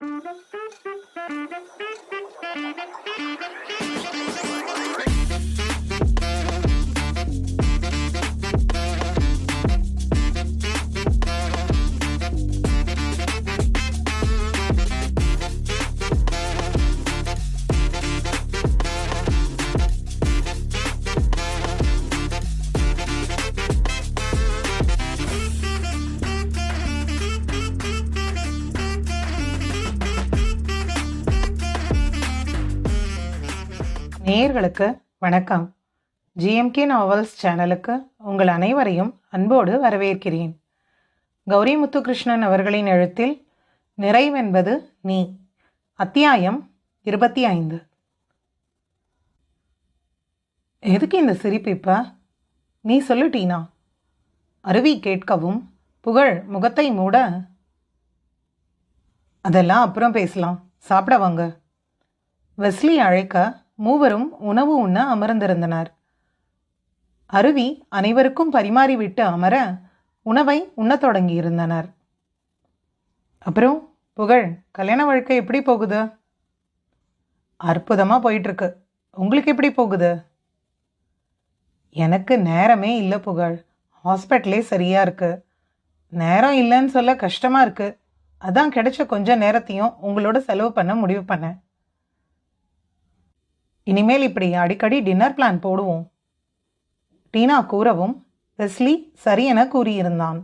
Thank you. நேயர்களுக்கு வணக்கம். GMK novels சேனலுக்கு உங்கள் அனைவரையும் அன்போடு வரவேற்கிறேன். கௌரி முத்துகிருஷ்ணன் அவர்களின் எழுத்தில் நிறைவென்பது நீ. அத்தியாயம் இருபத்தி ஐந்து. எதுக்கு இந்த சிரிப்பு இப்போ? நீ சொல்லிட்டீனா? அருவி கேட்கவும் புகழ் முகத்தை மூட. அதெல்லாம் அப்புறம் பேசலாம். சாப்பிட வாங்க வெஸ்லி அழைக்க மூவரும் உணவு உண்ண அமர்ந்திருந்தனர். அருவி அனைவருக்கும் பரிமாறிவிட்டு அமர உணவை உண்ணத் தொடங்கியிருந்தனர். அப்புறம் புகழ் கல்யாண வாழ்க்கை எப்படி போகுது? அற்புதமாக போயிட்டுருக்கு. உங்களுக்கு எப்படி போகுது? எனக்கு நேரமே இல்லை புகழ். ஹாஸ்பிட்டலே சரியாக இருக்குது நேரம் இல்லைன்னு சொல்ல கஷ்டமாக இருக்குது அதான் கிடைச்ச கொஞ்சம் நேரத்தையும் உங்களோட செலவு பண்ண முடிவு பண்ணேன். இனிமேல் இப்படி அடிக்கடி டின்னர் பிளான் போடுவோம். டீனா கூறவும் வெஸ்லி சரி என கூறியிருந்தான்.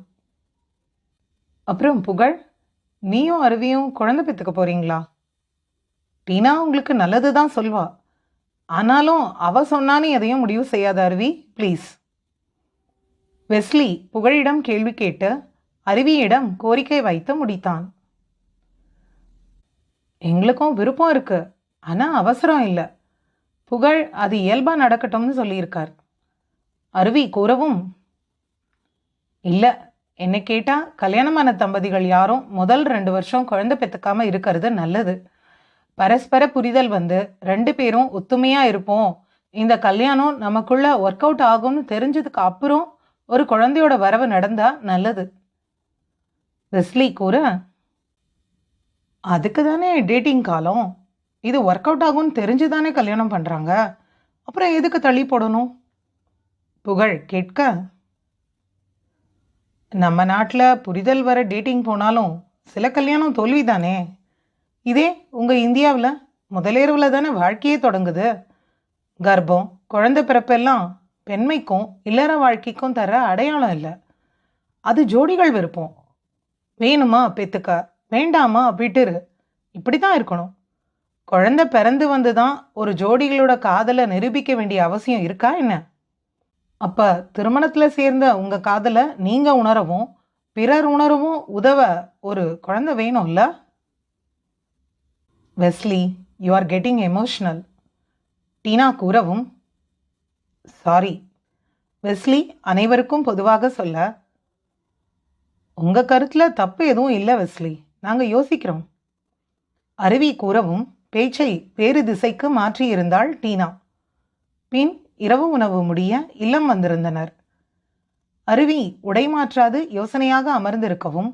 அப்புறம் புகழ் நீயும் அருவியும் குழந்தை பெற்றுக்க போறீங்களா? டீனா உங்களுக்கு நல்லது தான் சொல்வா. ஆனாலும் அவ சொன்னான்னு எதையும் முடிவு செய்யாத அருவி ப்ளீஸ் வெஸ்லி புகழிடம் கேள்வி கேட்டு அருவியிடம் கோரிக்கை வைத்து முடித்தான். எங்களுக்கும் விருப்பம் இருக்கு. ஆனால் அவசரம் இல்லை. புகழ் அது இயல்பாக நடக்கட்டும்னு சொல்லியிருக்கார். அருவி கூறவும் இல்லை என்னை கேட்டால் கல்யாணமான தம்பதிகள் யாரும் முதல் ரெண்டு வருஷம் குழந்தை பெற்றுக்காமல் இருக்கிறது நல்லது. பரஸ்பர புரிதல் வந்து ரெண்டு பேரும் ஒத்துமையாக இருப்போம். இந்த கல்யாணம் நமக்குள்ள ஒர்க் அவுட் ஆகும்னு தெரிஞ்சதுக்கு அப்புறம் ஒரு குழந்தையோட வரவு நடந்தா நல்லது. வெஸ்லி கூற அதுக்கு தானே டேட்டிங் காலம்? இது ஒர்க் அவுட் ஆகும்னு தெரிஞ்சு தானே கல்யாணம் பண்ணுறாங்க அப்புறம் எதுக்கு தள்ளி போடணும்? புகழ் கேட்க. நம்ம நாட்டில் புரிதல் வர டேட்டிங் போனாலும் சில கல்யாணம் தோல்வி தானே இதே உங்கள் இந்தியாவில் முதலேரவில் தானே வாழ்க்கையே தொடங்குது. கர்ப்பம் குழந்தை பிறப்பெல்லாம் பெண்மைக்கும் இல்லற வாழ்க்கைக்கும் தர அடையாளம் இல்லை. அது ஜோடிகள் விருப்பம். வேணுமா பெத்துக்க? வேண்டாமா விட்டுரு. இப்படி தான் இருக்கணும். குழந்தை பிறந்து வந்து தான் ஒரு ஜோடிகளோட காதலை நிரூபிக்க வேண்டிய அவசியம் இருக்கா என்ன? அப்போ திருமணத்தில் சேர்ந்த உங்கள் காதலை நீங்கள் உணரவும் பிறர் உணரவும் உதவ ஒரு குழந்தை வேணும்ல? Wesley you are getting emotional Tina கூறவும் சாரி வெஸ்லி அனைவருக்கும் பொதுவாக சொல்ல உங்கள் கருத்தில் தப்பு எதுவும் இல்லை வெஸ்லி. நாங்கள் யோசிக்கிறோம். அருவி கூறவும் பேச்சை வேறு திசைக்கு மாற்றியிருந்தாள் டீனா. பின் இரவு உணவு முடிய இல்லம் வந்திருந்தனர். அருவி உடை மாற்றாது யோசனையாக அமர்ந்திருக்கவும்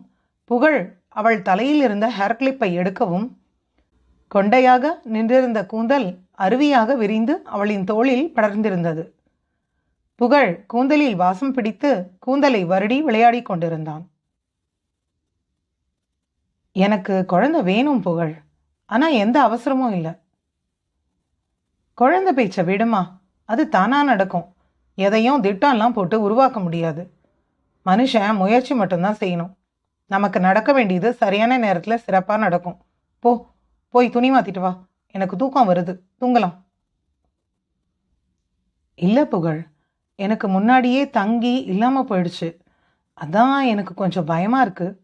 புகழ் அவள் தலையில் இருந்த ஹேர் கிளிப்பை எடுக்கவும் கொண்டையாக நின்றிருந்த கூந்தல் அருவியாக விரிந்து அவளின் தோளில் படர்ந்திருந்தது. புகழ் கூந்தலில் வாசம் பிடித்து கூந்தலை வருடி விளையாடிக் கொண்டிருந்தான். எனக்கு குழந்தை வேணும் புகழ். ஆனால் எந்த அவசரமும் இல்லை. குழந்தை பேச்சை விடுமா? அது தானாக நடக்கும். எதையும் திட்டம்லாம் போட்டு உருவாக்க முடியாது. மனுஷன் முயற்சி மட்டும்தான் செய்யணும். நமக்கு நடக்க வேண்டியது சரியான நேரத்தில் சிறப்பாக நடக்கும். போ போய் துணி மாற்றிட்டு வா. எனக்கு தூக்கம் வருது. தூங்கலாம். இல்லை புகழ் எனக்கு முன்னாடியே தங்கி இல்லாமல் போயிடுச்சு. அதான் எனக்கு கொஞ்சம் பயமாக இருக்குது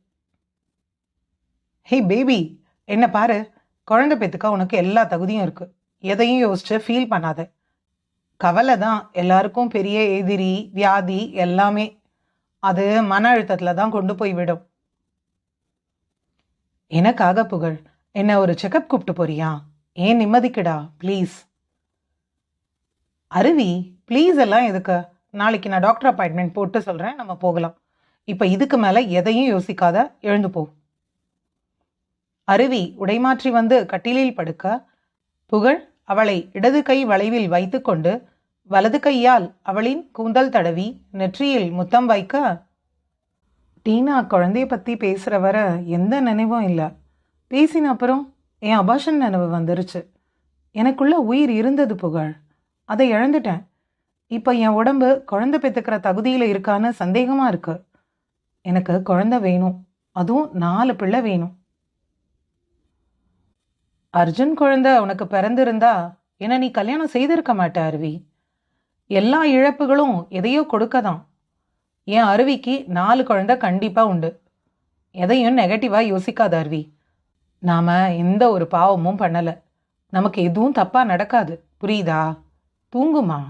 ஹே பேபி என்ன பாரு. குழந்தை பேத்துக்கா உனக்கு எல்லா தகுதியும் இருக்கு. எதையும் யோசிச்சு ஃபீல் பண்ணாத. கவலை தான் எல்லாருக்கும் பெரிய எதிரி வியாதி எல்லாமே அது மன அழுத்தத்தில் தான் கொண்டு போய் விடும். எனக்காக புகழ். என்ன ஒரு செக்கப் கூப்பிட்டு போறியா? ஏன் நிம்மதிக்குடா? ப்ளீஸ் அருவி ப்ளீஸ் எல்லாம் எதுக்கு? நாளைக்கு நான் டாக்டர் அப்பாயின்மெண்ட் போட்டு சொல்கிறேன் நம்ம போகலாம். இப்போ இதுக்கு மேலே எதையும் யோசிக்காத எழுந்து போ. அருவி உடைமாற்றி வந்து கட்டிலில் படுக்க புகழ் அவளை இடது கை வளைவில் வைத்துக்கொண்டு வலது கையால் அவளின் கூந்தல் தடவி நெற்றியில் முத்தம் வைக்க டீனா குழந்தைய பற்றி பேசுகிற வர எந்த நினைவும் இல்லை. பேசின அப்புறம் என் அபாஷன் நினைவு வந்துருச்சு. எனக்குள்ள உயிர் இருந்தது புகழ். அதை இழந்துட்டேன். இப்போ என் உடம்பு குழந்தை பெற்றுக்கிற தகுதியில் இருக்கான்னு சந்தேகமாக இருக்கு. எனக்கு குழந்தை வேணும். அதுவும் நாலு பிள்ளை வேணும். அர்ஜுன் குழந்தை உனக்கு பிறந்திருந்தா என்ன நீ கல்யாணம் செய்திருக்க மாட்ட அருவி. எல்லா இழப்புகளும் எதையோ கொடுக்கதான். என் அருவிக்கு நாலு குழந்தை கண்டிப்பாக உண்டு. எதையும் நெகட்டிவாக யோசிக்காத அருவி. நாம் எந்த ஒரு பாவமும் பண்ணலை. நமக்கு எதுவும் தப்பாக நடக்காது. புரியுதா? தூங்குமா?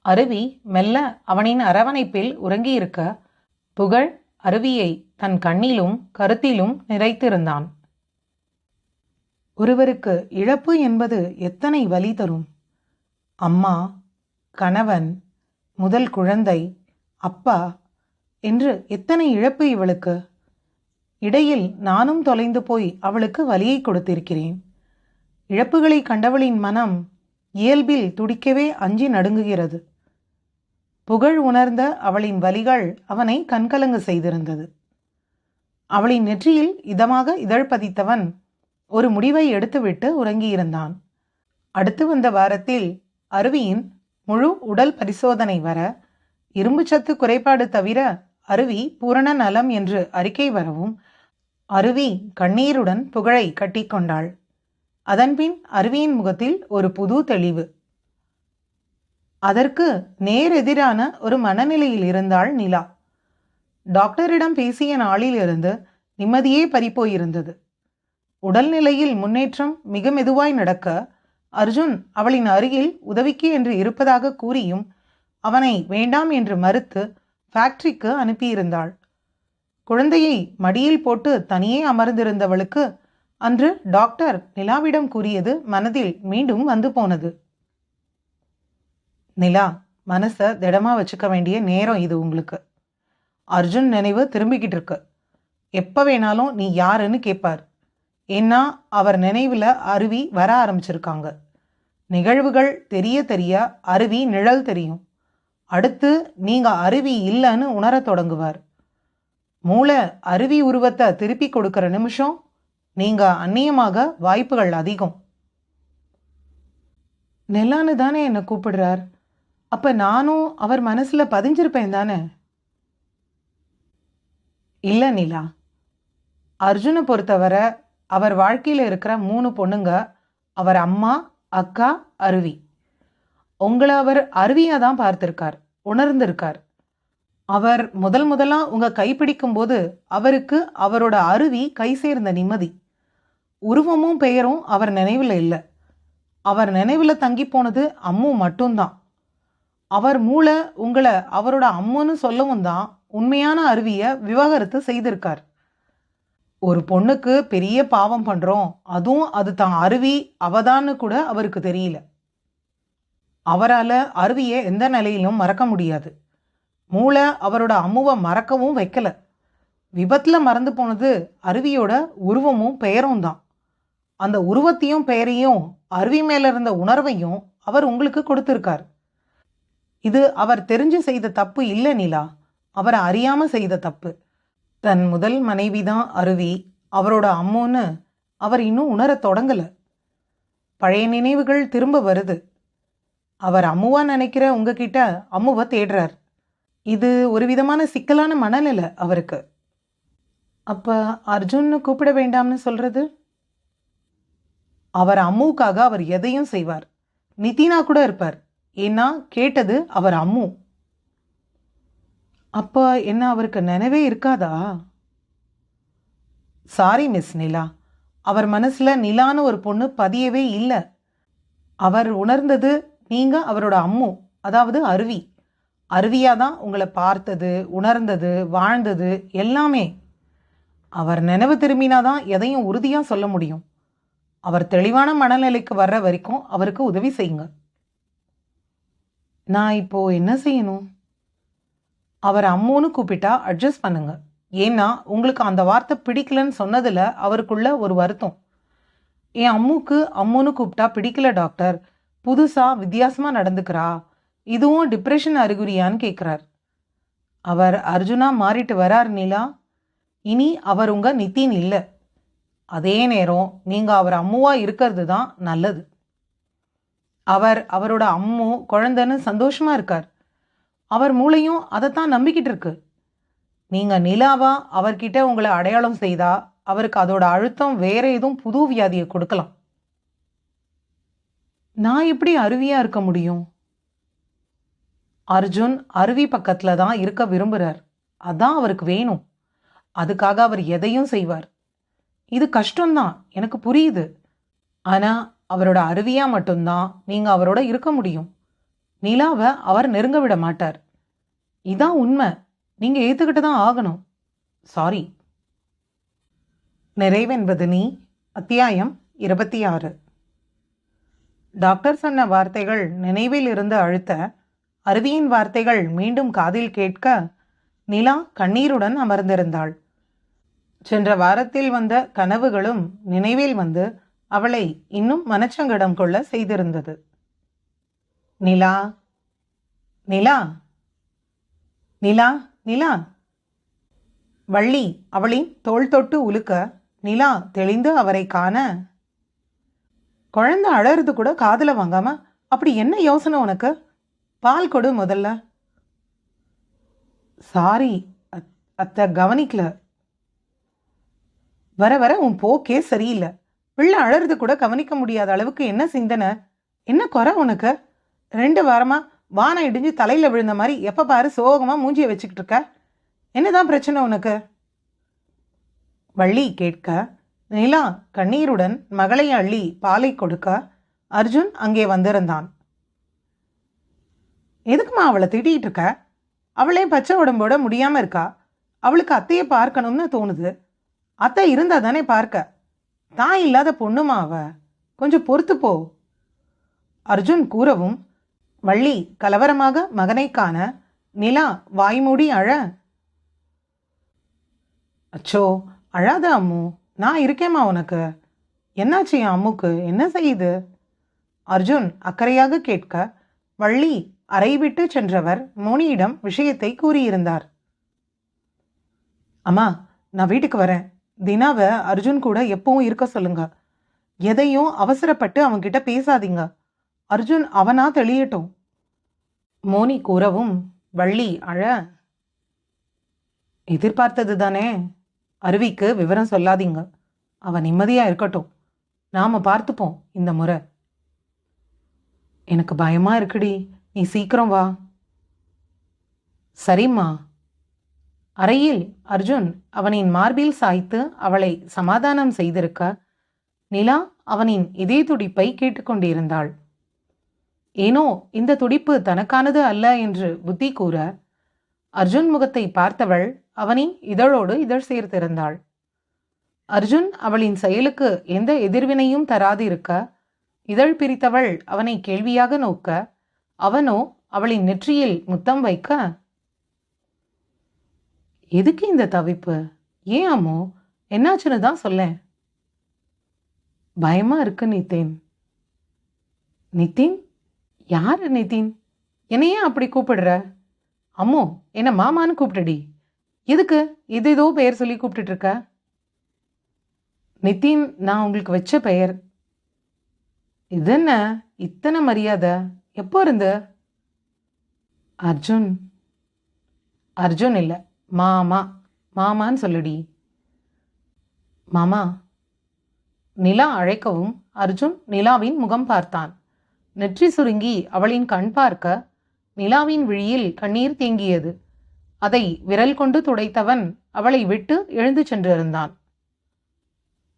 அருவி மெல்ல அவனின் அரவணைப்பில் உறங்கியிருக்க புகழ் அருவியை தன் கண்ணிலும் கருத்திலும் நிறைத்திருந்தான். ஒருவருக்கு இழப்பு என்பது எத்தனை வலி தரும்? அம்மா கணவன் முதல் குழந்தை அப்பா என்று எத்தனை இழப்பு இவளுக்கு? இடையில் நானும் தொலைந்து போய் அவளுக்கு வலியை கொடுத்திருக்கிறேன். இழப்புகளை கண்டவளின் மனம் இயல்பில் துடிக்கவே அஞ்சி நடுங்குகிறது. புகழ் உணர்ந்த அவளின் வலிகள் அவனை கண்கலங்கு செய்திருந்தது. அவளின் நெற்றியில் இதமாக இதழ் பதித்தவன் ஒரு முடிவை எடுத்துவிட்டு உறங்கியிருந்தான். அடுத்து வந்த வாரத்தில் அருவியின் முழு உடல் பரிசோதனை வர இரும்புச்சத்து குறைபாடு தவிர அருவி பூரண நலம் என்று அறிக்கை வரவும் அருவி கண்ணீருடன் புகழை கட்டிக்கொண்டாள் அதன்பின் அருவியின் முகத்தில் ஒரு புது தெளிவு. அதற்கு நேரெதிரான ஒரு மனநிலையில் இருந்தாள் நிலா. டாக்டரிடம் பேசிய நாளிலிருந்து நிம்மதியே பறிப்போயிருந்தது உடல்நிலையில் முன்னேற்றம் மிக மெதுவாய் நடக்க அர்ஜுன் அவளின் அருகில் உதவிக்கு என்று இருப்பதாக கூறியும் அவனை வேண்டாம் என்று மறுத்து ஃபேக்டரிக்கு அனுப்பியிருந்தாள். குழந்தையை மடியில் போட்டு தனியே அமர்ந்திருந்தவளுக்கு அன்று டாக்டர் நிலாவிடம் கூறியது மனதில் மீண்டும் வந்து போனது. நிலா மனசை திடமா வச்சுக்க வேண்டிய நேரம் இது உங்களுக்கு. அர்ஜுன் நினைவு திரும்பிக்கிட்டு இருக்கு. எப்போ வேணாலும் நீ யாருன்னு கேட்பார் ஏன்னா அவர் நினைவில் அருவி வர ஆரம்பிச்சிருக்காங்க. நிகழ்வுகள் தெரிய தெரிய அருவி நிழல் தெரியும். அடுத்து நீங்கள் அருவி இல்லைன்னு உணரத் தொடங்குவார். மூளை அருவி உருவத்தை திருப்பி கொடுக்குற நிமிஷம் நீங்கள் அந்நியமாக வாய்ப்புகள் அதிகம். நெல்லான்னு தானே என்னை கூப்பிடுறார். அப்போ நானும் அவர் மனசில் பதிஞ்சிருப்பேன் தானே? இல்லை நிலா. அர்ஜுனை பொறுத்தவரை அவர் வாழ்க்கையில் இருக்கிற மூணு பொண்ணுங்க அவர் அம்மா அக்கா அருவி. உங்களை அவர் அருவியாக தான் பார்த்துருக்கார் உணர்ந்திருக்கார். அவர் முதல் முதலாக உங்கள் கைப்பிடிக்கும் போது அவருக்கு அவரோட அருவி கை சேர்ந்த நிம்மதி. உருவமும் பெயரும் அவர் நினைவில் இல்லை. அவர் நினைவில் தங்கி போனது அம்மு மட்டும்தான். அவர் மூளை உங்களை அவரோட அம்முன்னு சொல்லவும் தான் உண்மையான அருவியை விவாகரத்து செய்திருக்கார். ஒரு பொண்ணுக்கு பெரிய பாவம் பண்ணுறோம் அதுவும் அது தான் அருவி அவதான்னு கூட அவருக்கு தெரியல. அவரால் அருவியை எந்த நிலையிலும் மறக்க முடியாது. மூளை அவரோட அம்முவை மறக்கவும் வைக்கலை. விபத்தில் மறந்து போனது அருவியோட உருவமும் பெயரும் தான். அந்த உருவத்தையும் பெயரையும் அருவி மேலே இருந்த உணர்வையும் அவர் உங்களுக்கு கொடுத்துருக்கார். இது அவர் தெரிஞ்சு செய்த தப்பு இல்லை நிலா. அவரை அறியாமல் செய்த தப்பு. தன் முதல் மனைவி தான் அருவி அவரோட அம்முன்னு அவர் இன்னும் உணரத் தொடங்கல. பழைய நினைவுகள் திரும்ப வருது. அவர் அம்முவா நினைக்கிற உங்ககிட்ட அம்முவை தேடுறார். இது ஒரு விதமான சிக்கலான மனநிலை அவருக்கு. அப்போ அர்ஜுன்னு கூப்பிட வேண்டாம்னு சொல்றது? அவர் அம்முவுக்காக அவர் எதையும் செய்வார். நிதினா கூட இருப்பார். ஏன்னா கேட்டது அவர் அம்மு. அப்போ என்ன அவருக்கு நினைவே இருக்காதா? சாரி மிஸ் நிலா. அவர் மனசில் நிலான்னு ஒரு பொண்ணு பதியவே இல்லை. அவர் உணர்ந்தது நீங்கள் அவரோட அம்மு அதாவது அருவி. அருவியாக தான் உங்களை பார்த்தது உணர்ந்தது வாழ்ந்தது எல்லாமே. அவர் நினைவு திரும்பினாதான் எதையும் உறுதியாக சொல்ல முடியும். அவர் தெளிவான மனநிலைக்கு வர்ற வரைக்கும் அவருக்கு உதவி செய்யுங்க. நான் இப்போ என்ன செய்யணும்? அவர் அம்முன்னு கூப்பிட்டா அட்ஜஸ்ட் பண்ணுங்க. ஏன்னா உங்களுக்கு அந்த வார்த்தை பிடிக்கலன்னு சொன்னதில் அவருக்குள்ள ஒரு வருத்தம். என் அம்முக்கு அம்முன்னு கூப்பிட்டா பிடிக்கல டாக்டர் புதுசாக வித்தியாசமாக நடந்துக்கிறா. இதுவும் டிப்ரெஷன் அறிகுறியான்னு கேட்குறார் அவர் அர்ஜுனா மாறிட்டு வரார் நிலா. இனி அவர் உங்கள் நித்தின் இல்லை. அதே நேரம் நீங்கள் அவர் அம்முவாக இருக்கிறது தான் நல்லது. அவர் அவரோட அம்மு குழந்தைன்னு சந்தோஷமாக இருக்கார். அவர் மூளையும் அதைத்தான் நம்பிக்கிட்டு இருக்கு. நீங்கள் நிலாவா அவர்கிட்ட உங்களை அடையாளம் செய்தா அவருக்கு அதோட அழுத்தம் வேற எதுவும் புது வியாதியை கொடுக்கலாம். நான் எப்படி அருவியாக இருக்க முடியும்? அர்ஜுன் அருவி பக்கத்தில் தான் இருக்க விரும்புகிறார் அதான் அவருக்கு வேணும். அதுக்காக அவர் எதையும் செய்வார். இது கஷ்டம்தான். எனக்கு புரியுது. ஆனால் அவரோட அருவியாக மட்டும்தான் நீங்கள் அவரோட இருக்க முடியும். நிலாவை அவர் நெருங்க விட மாட்டார். இதான் உண்மை. நீங்க ஏத்துக்கிட்டு தான் ஆகணும். சாரி நிறைவென்பது நீ அத்தியாயம் இருபத்தி ஆறு டாக்டர் சொன்ன வார்த்தைகள் நினைவில் இருந்து அழுத்த அருவியின் வார்த்தைகள் மீண்டும் காதில் கேட்க நிலா கண்ணீருடன் அமர்ந்திருந்தாள். சென்ற வாரத்தில் வந்த கனவுகளும் நினைவில் வந்து அவளை இன்னும் மனச்சங்கடம் கொள்ள செய்திருந்தது. நிலா நிலா நிலா நிலா. வள்ளி அவளின் தோள் தொட்டு உலுக்க நிலா தெளிந்து அவரை காண. குழந்தை அழறது கூட காதில் வாங்காம அப்படி என்ன யோசனை உனக்கு? பால் கொடு முதல்ல. சாரி அத்தை கவனிக்கல. வர வர உன் போக்கே சரியில்லை. பிள்ளை அழறது கூட கவனிக்க முடியாத அளவுக்கு என்ன சிந்தனை? என்ன குறை உனக்கு? ரெண்டு வாரமா வானம் இடிஞ்சு தலையில் விழுந்த மாதிரி எப்போ பாரு சோகமாக மூஞ்சிய வச்சுக்கிட்டு இருக்க? என்னதான் பிரச்சனை உனக்கு? வள்ளி கேட்க நிலா கண்ணீருடன் மகளை அள்ளி பாலை கொடுக்க. அர்ஜுன் அங்கே வந்திருந்தான். எதுக்குமா அவளை திட்டிகிட்டு இருக்க? அவளே பச்சை உடம்போட முடியாமல் இருக்கா? அவளுக்கு அத்தையை பார்க்கணும்னு தோணுது. அத்தை இருந்தா தானே பார்க்க. தான் இல்லாத பொண்ணுமா அவ? கொஞ்சம் பொறுத்து போ. அர்ஜுன் கூறவும் வள்ளி கலவரமாக மகனை காண நிலா வாய்மூடி அழ. அச்சோ அழாத அம்மு நான் இருக்கேம்மா உனக்கு. என்னாச்சு என் அம்முக்கு? என்ன செய்யுது அர்ஜுன் அக்கறையாக கேட்க வள்ளி அறை விட்டு சென்றவர் மோனியிடம் விஷயத்தை கூறியிருந்தார். அம்மா நான் வீட்டுக்கு வரேன். தினாவை அர்ஜுன் கூட எப்பவும் இருக்க சொல்லுங்க. எதையும் அவசரப்பட்டு அவன்கிட்ட பேசாதீங்க. அர்ஜுன் அவனா தெளியட்டும். மோனி கூறவும் வள்ளி அழ. எதிர்பார்த்தது தானே அருவிக்கு விவரம் சொல்லாதீங்க. அவன் நிம்மதியா இருக்கட்டும். நாம பார்த்துப்போம் இந்த முறை. எனக்கு பயமா இருக்குடி. நீ சீக்கிரம் வா. சரிம்மா. அறையில் அர்ஜுன் அவனின் மார்பில் சாய்த்து அவளை சமாதானம் செய்திருக்க. நிலா அவனின் இதய துடிப்பை கேட்டுக்கொண்டிருந்தாள். ஏனோ இந்த துடிப்பு தனக்கானது அல்ல என்று புத்தி கூற அர்ஜுன் முகத்தை பார்த்தவள் அவனை இதழோடு இதழ் சேர்த்திருந்தாள். அர்ஜுன் அவளின் செயலுக்கு எந்த எதிர்வினையும் தராது இருக்க இதழ் பிரித்தவள் அவனை கேள்வியாக நோக்க அவனோ அவளின் நெற்றியில் முத்தம் வைக்க? எதுக்கு இந்த தவிப்பு? ஏன் அம்மோ? என்னாச்சுன்னு தான் சொல்லேன். பயமா இருக்கு நித்தேன். நித்தேன் யாரு நிதின்? என்னையே அப்படி கூப்பிடுற? அம்மோ என்ன மாமான்னு கூப்பிடுடி. எதுக்கு? இது ஏதோ பெயர் சொல்லி கூப்பிட்டுட்டு இருக்க நிதின் நான் உங்களுக்கு வச்ச பெயர். இது என்ன இத்தனை மரியாதை. எப்போ இருந்து? அர்ஜுன். அர்ஜுன் இல்லை மாமா. மாமான்னு சொல்லுடி. மாமா நிலா அழைக்கவும் அர்ஜுன் நிலாவின் முகம் பார்த்தான். நெற்றி சுருங்கி அவளின் கண் பார்க்க நிலாவின் விழியில் கண்ணீர் தேங்கியது. அதை விரல் கொண்டு துடைத்தவன் அவளை விட்டு எழுந்து சென்றிருந்தான்.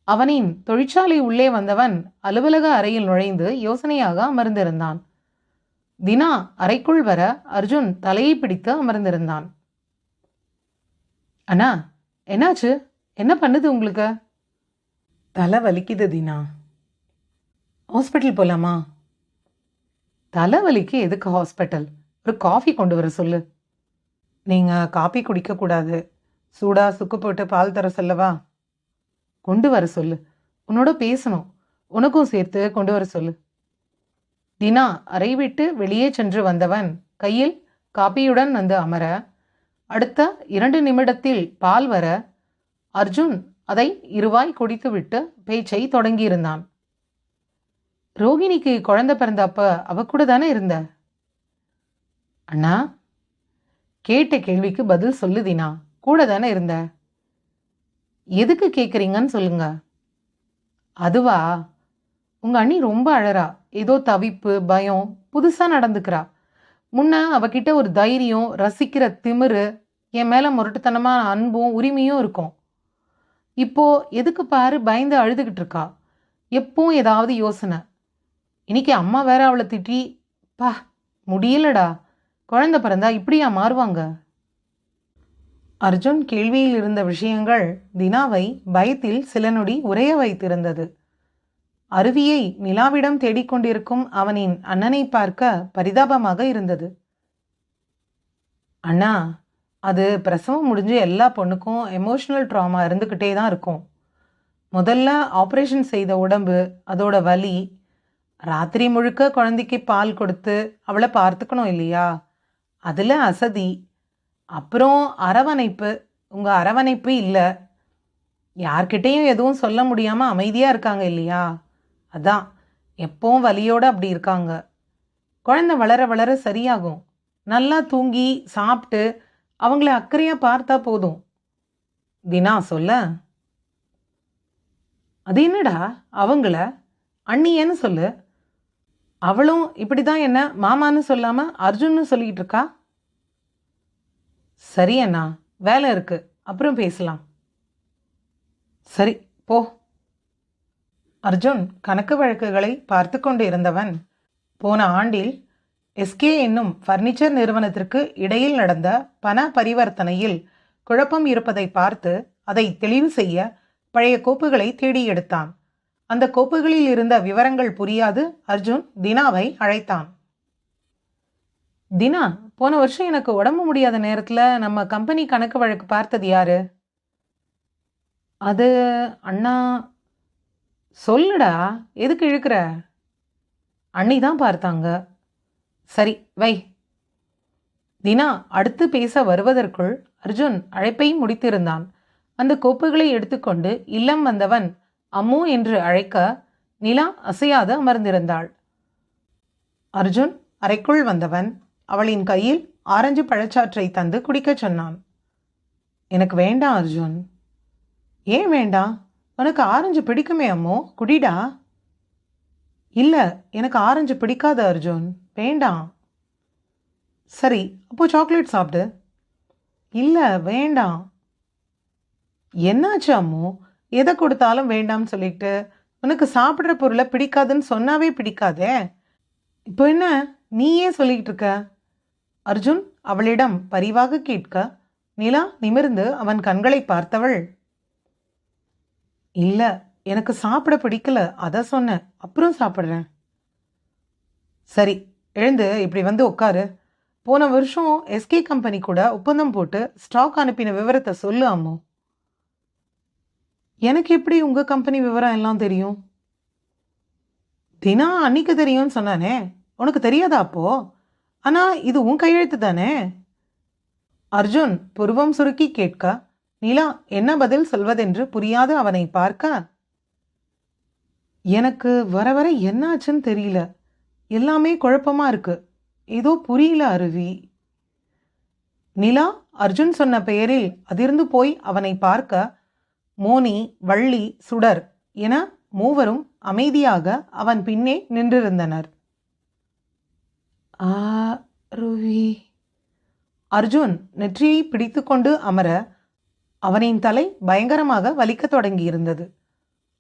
அவனின் தொழிற்சாலை உள்ளே வந்தவன் அலுவலக அறையில் நுழைந்து யோசனையாக அமர்ந்திருந்தான். தினா அறைக்குள் வர அர்ஜுன் தலையை பிடித்து அமர்ந்திருந்தான். அண்ணா என்னாச்சு? என்ன பண்ணுது உங்களுக்கு? தலை வலிக்குது தினா. ஹாஸ்பிட்டல் போலாமா? தலைவலிக்கு எதுக்கு ஹாஸ்பிட்டல் ஒரு காஃபி கொண்டு வர சொல்லு. நீங்கள் காஃபி குடிக்கக்கூடாது சூடாக சுக்கு போட்டு பால் தர சொல்லவா கொண்டு வர சொல்லு. உன்னோட பேசணும். உனக்கும் சேர்த்து கொண்டு வர சொல்லு. தினா அறை விட்டு வெளியே சென்று வந்தவன் கையில் காப்பியுடன் வந்து அமர அடுத்த இரண்டு நிமிடத்தில் பால் வர அர்ஜுன் அதை இருவாய் குடித்துவிட்டு பேச்சை தொடங்கியிருந்தான். ரோகிணிக்கு குழந்தை பிறந்தப்ப அவ கூட தானே இருந்த? அண்ணா கேட்ட கேள்விக்கு பதில் சொல்லுதினா கூட தானே இருந்த? எதுக்கு கேட்குறீங்கன்னு சொல்லுங்க. அதுவா? உங்க அண்ணி ரொம்ப அழறா. ஏதோ தவிப்பு பயம் புதுசா நடந்துக்கிறா. முன்ன அவகிட்ட ஒரு தைரியம் ரசிக்கிற திமிரு என் மேல முரட்டுத்தனமான அன்பும் உரிமையும் இருக்கும். இப்போ எதுக்கு பாரு பயந்து அழுதுகிட்டு இருக்கா. எப்பவும் ஏதாவது யோசனை. இன்னைக்கு அம்மா வேற அவளை திட்டி பா முடியலடா. குழந்த பிறந்தா இப்படியா மாறுவாங்க? அர்ஜுன் கேள்வியில் இருந்த விஷயங்கள் தினாவை பயத்தில் சில நொடி உரைய வைத்திருந்தது. அருவியை நிலாவிடம் தேடிக்கொண்டிருக்கும் அவனின் அண்ணனை பார்க்க பரிதாபமாக இருந்தது. அண்ணா அது பிரசவம் முடிஞ்சு எல்லா பொண்ணுக்கும் எமோஷனல் ட்ராமா இருந்துக்கிட்டே தான் இருக்கும். முதல்ல ஆப்ரேஷன் செய்த உடம்பு அதோட வலி ராத்திரி முழுக்க குழந்தைக்கு பால் கொடுத்து அவளை பார்த்துக்கணும் இல்லையா? அதில் அசதி. அப்புறம் அரவணைப்பு. உங்கள் அரவணைப்பு இல்லை. யார்கிட்டேயும் எதுவும் சொல்ல முடியாமல் அமைதியாக இருக்காங்க இல்லையா? அதான். எப்போவும் வலியோடு அப்படி இருக்காங்க. குழந்தை வளர வளர சரியாகும். நல்லா தூங்கி சாப்பிட்டு அவங்கள அக்கறையாக பார்த்தா போதும். தினா சொல்ல. அது என்னடா? அவங்கள? அண்ணியன்னு சொல்லு. அவளும் இப்படி தான் என்ன மாமான்னு சொல்லாமல் அர்ஜுன்னு சொல்லிக்கிட்டு இருக்கா? சரி அண்ணா வேலை இருக்கு. அப்புறம் பேசலாம். சரி போ. அர்ஜுன் கணக்கு வழக்குகளை பார்த்து கொண்டு இருந்தவன் போன ஆண்டில் எஸ்கே என்னும் ஃபர்னிச்சர் நிறுவனத்திற்கு இடையில் நடந்த பண பரிவர்த்தனையில் குழப்பம் இருப்பதை பார்த்து அதை தெளிவு செய்ய பழைய கோப்புகளை தேடி எடுத்தான் அந்த கோப்புகளில் இருந்த விவரங்கள் புரியாது. அர்ஜுன் தினாவை அழைத்தான். தினா போன வருஷம் எனக்கு உடம்பு முடியாத நேரத்தில் நம்ம கம்பெனி கணக்கு வழக்கு பார்த்தது யாரு? அது அண்ணா. சொல்லுடா எதுக்கு இழுக்கிற? அண்ணி தான் பார்த்தாங்க. சரி வை. தினா அடுத்து பேச வருவதற்குள் அர்ஜுன் அழைப்பை முடித்திருந்தான். அந்த கோப்புகளை எடுத்துக்கொண்டு இல்லம் வந்தவன் அம்மு என்று அழைக்க நிலா அசையாது அமர்ந்திருந்தாள். அர்ஜுன் அறைக்குள் வந்தவன் அவளின் கையில் ஆரஞ்சு பழச்சாற்றை தந்து குடிக்கச் சொன்னான். எனக்கு வேண்டாம் அர்ஜுன். ஏன் வேண்டாம் உனக்கு ஆரஞ்சு பிடிக்குமே அம்மோ. குடிடா. இல்லை எனக்கு ஆரஞ்சு பிடிக்காது அர்ஜுன். வேண்டாம் சரி அப்போ சாக்லேட் சாப்பிடு. இல்லை வேண்டாம் என்னாச்சு அம்மு? எதை கொடுத்தாலும் வேண்டாம்னு சொல்லிட்டு உனக்கு சாப்பிட்ற பொருளை பிடிக்காதுன்னு சொன்னாவே பிடிக்காதே? இப்போ என்ன? நீயே சொல்லிக்கிட்டு இருக்க? அர்ஜுன் அவளிடம் பரிவாக கேட்க நிலா நிமிர்ந்து அவன் கண்களை பார்த்தவள். இல்லை எனக்கு சாப்பிட பிடிக்கல அதை சொன்னேன். அப்புறம் சாப்பிட்றேன். சரி எழுந்து இப்படி வந்து உட்காரு. போன வருஷம் எஸ்கே கம்பெனி கூட ஒப்பந்தம் போட்டு ஸ்டாக் அனுப்பின விவரத்தை சொல்லு அம்மு. எனக்கு எப்படி உங்கள் கம்பெனி விவரம் எல்லாம் தெரியும்? தினா அன்னைக்கு தெரியும்னு சொன்னானே. உனக்கு தெரியாதா அப்போ? ஆனால் இது உன் கையெழுத்து தானே? அர்ஜுன் புருவம் சுருக்கி கேட்க நிலா என்ன பதில் சொல்வதென்று புரியாது அவனை பார்க்க? எனக்கு வர வர என்னாச்சுன்னு தெரியல. எல்லாமே குழப்பமா இருக்கு. ஏதோ புரியல அருவி. நிலா அர்ஜுன் சொன்ன பெயரில் அதிர்ந்து போய் அவனை பார்க்க மோனி வள்ளி சுடர் என மூவரும் அமைதியாக அவன் பின்னே நின்றிருந்தனர். ஆ ருவி அர்ஜுன் நெற்றியை பிடித்துக்கொண்டு அமர அவனின் தலை பயங்கரமாக வலிக்கத் தொடங்கியிருந்தது.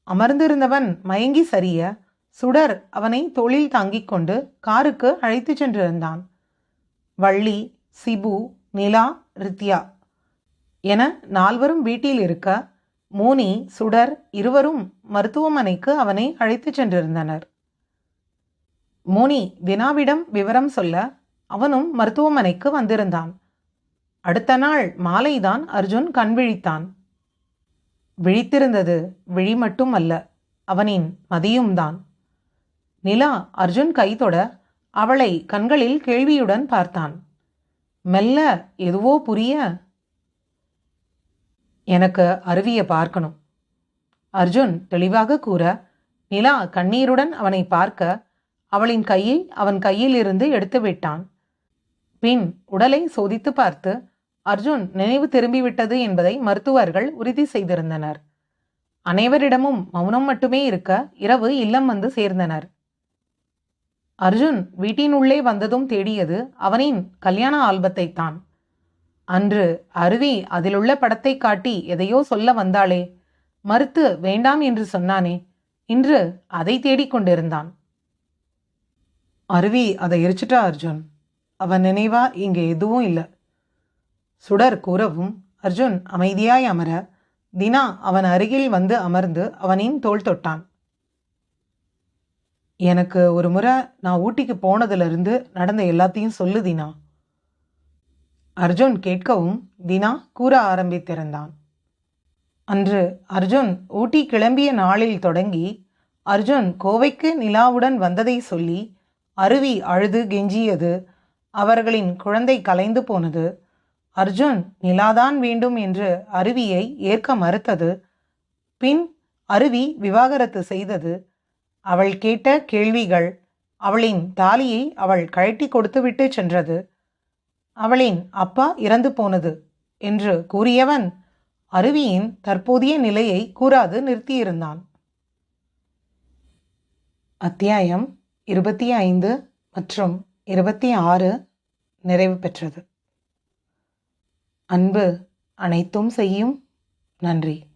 அமர்ந்திருந்தவன் மயங்கி சரிய சுடர் அவனை தோளில் தாங்கிக் கொண்டு காருக்கு அழைத்துச் சென்றிருந்தான். வள்ளி சிபு நிலா ரித்யா என நால்வரும் வீட்டில் இருக்க மோனி சுடர் இருவரும் மருத்துவமனைக்கு அவனை அழைத்துச் சென்றிருந்தனர். மோனி தினாவிடம் விவரம் சொல்ல அவனும் மருத்துவமனைக்கு வந்திருந்தான். அடுத்த நாள் மாலைதான் அர்ஜுன் கண் விழித்தான். விழித்திருந்தது விழி மட்டும் அல்ல அவனின் மதியும்தான். நிலா அர்ஜுன் கைதொட அவளை கண்களில் கேள்வியுடன் பார்த்தான். மெல்ல எதுவோ புரிய எனக்கு அருவியை பார்க்கணும். அர்ஜுன் தெளிவாக கூற நிலா கண்ணீருடன் அவனை பார்க்க அவளின் கையை அவன் கையிலிருந்து எடுத்துவிட்டான் எடுத்து விட்டான். பின் உடலை சோதித்து பார்த்து அர்ஜுன் நினைவு திரும்பிவிட்டது என்பதை மருத்துவர்கள் உறுதி செய்திருந்தனர். அனைவரிடமும் மௌனம் மட்டுமே இருக்க இரவு இல்லம் வந்து சேர்ந்தனர். அர்ஜுன் வீட்டின் உள்ளே வந்ததும் தேடியது அவனின் கல்யாண ஆல்பத்தை தான் அன்று அருவி அதிலுள்ள படத்தை காட்டி எதையோ சொல்ல வந்தாளே. மறுத்து வேண்டாம் என்று சொன்னானே. இன்று அதை தேடிக்கொண்டிருந்தான் அருவி அதை எரிச்சிட்டா அர்ஜுன்? அவன் நினைவா இங்கே எதுவும் இல்லை. சுடர் கூறவும் அர்ஜுன் அமைதியாய் அமர தினா அவன் அருகில் வந்து அமர்ந்து அவனின் தோள் தொட்டான். எனக்கு ஒரு முறை நான் ஊட்டிக்கு போனதிலிருந்து நடந்த எல்லாத்தையும் சொல்லு தினா. அர்ஜுன் கேட்கவும் தினா கூற ஆரம்பித்திருந்தான். அன்று அர்ஜுன் ஊட்டி கிளம்பிய நாளில் தொடங்கி அர்ஜுன் கோவைக்கு நிலாவுடன் வந்ததை சொல்லி அருவி அழுது கெஞ்சியது. அவர்களின் குழந்தை கலைந்து போனது. அர்ஜுன் நிலாதான் வேண்டும் என்று அருவியை ஏற்க மறுத்தது. பின் அருவி விவாகரத்து செய்தது. அவள் கேட்ட கேள்விகள் அவளின் தாலியை அவள் கழட்டி கொடுத்துவிட்டு சென்றது. அவளின் அப்பா இறந்து போனது என்று கூறியவன் அருவியின் தற்போதைய நிலையை கூறாது நிறுத்தியிருந்தான். அத்தியாயம் இருபத்தி ஐந்து மற்றும் இருபத்தி ஆறு நிறைவு பெற்றது. அன்பு அனைத்தும் செய்யும். நன்றி.